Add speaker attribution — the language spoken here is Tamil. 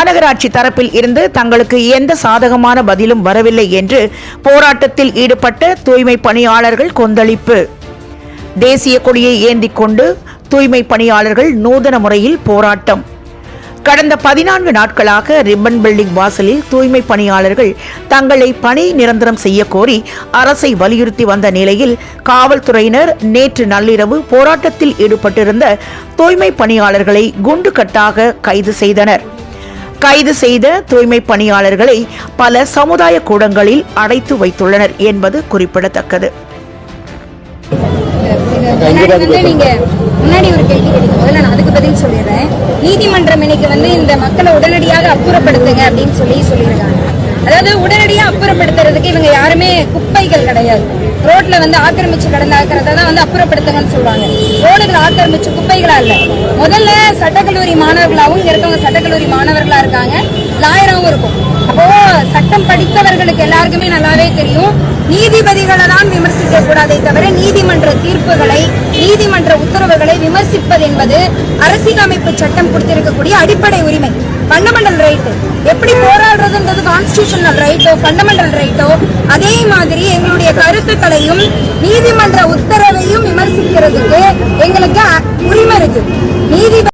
Speaker 1: மாநகராட்சி தரப்பில் இருந்து தங்களுக்கு எந்த சாதகமான பதிலும் வரவில்லை என்று போராட்டத்தில் ஈடுபட்ட தூய்மை பணியாளர்கள் கொந்தளிப்பு. தேசிய கொடியை ஏந்தி கொண்டு தூய்மை பணியாளர்கள் நூதன முறையில் போராட்டம். கடந்த பதினான்கு நாட்களாக ரிப்பன் பில்டிங் வாசலில் தூய்மை பணியாளர்கள் தங்களை பணி நிரந்தரம் செய்ய கோரி அரசை வலியுறுத்தி வந்த நிலையில் காவல்துறையினர் நேற்று நள்ளிரவு போராட்டத்தில் ஈடுபட்டிருந்த தூய்மை பணியாளர்களை குண்டு கட்டாக கைது செய்தனர். கைது செய்த தூய்மை பணியாளர்களை பல சமுதாய கூடங்களில் அடைத்து வைத்துள்ளனர் என்பது குறிப்பிடத்தக்கது.
Speaker 2: முன்னாடி ஒரு கேள்வி கேட்டீங்க. முதல்ல நான் அதுக்கு பதில் சொல்லிடுறேன். நீதிமன்றம் இன்னைக்கு வந்து இந்த மக்களை உடனடியாக அப்புறப்படுத்துங்க அப்படின்னு சொல்லி சொல்லியிருக்காங்க. அதாவது உடனடியா அப்புறப்படுத்துறதுக்கு இவங்க யாருமே குப்பைகள் கிடையாது. ரோட்ல வந்து ஆக்கிரமிச்சு கிடந்தாக்கிறத தான் வந்து அப்புறப்படுத்துங்கன்னு சொல்லுவாங்க. ரோடுகள் ஆக்கிரமிச்சு குப்பைகளா இல்ல. முதல்ல சட்டக்கல்லூரி மாணவர்களாகவும் இங்க இருக்கவங்க சட்டக்கல்லூரி மாணவர்கள் இருக்காங்க லாயராகவும் இருக்கும். அப்போ சட்டம் படித்தவர்களுக்கு எல்லாருக்குமே நல்லாவே தெரியும். நீதிபதிகளை தான் விமர்சிக்க கூடாதே தவிர நீதிமன்ற தீர்ப்புகளை நீதிமன்ற உத்தரவுகளை விமர்சிப்பது என்பது அரசியலமைப்பு சட்டம் கொடுத்திருக்கக்கூடிய அடிப்படை உரிமை. ஃபண்டமெண்டல் ரைட்டு எப்படி போராடுறதுன்றது கான்ஸ்டியூஷனல் ரைட்டோ ஃபண்டமெண்டல் ரைட்டோ அதே மாதிரி எங்களுடைய கருத்துக்களையும் நீதிமன்ற உத்தரவையும் விமர்சிக்கிறதுக்கு எங்களுக்கு உரிமை இருக்கு. நீதிபதி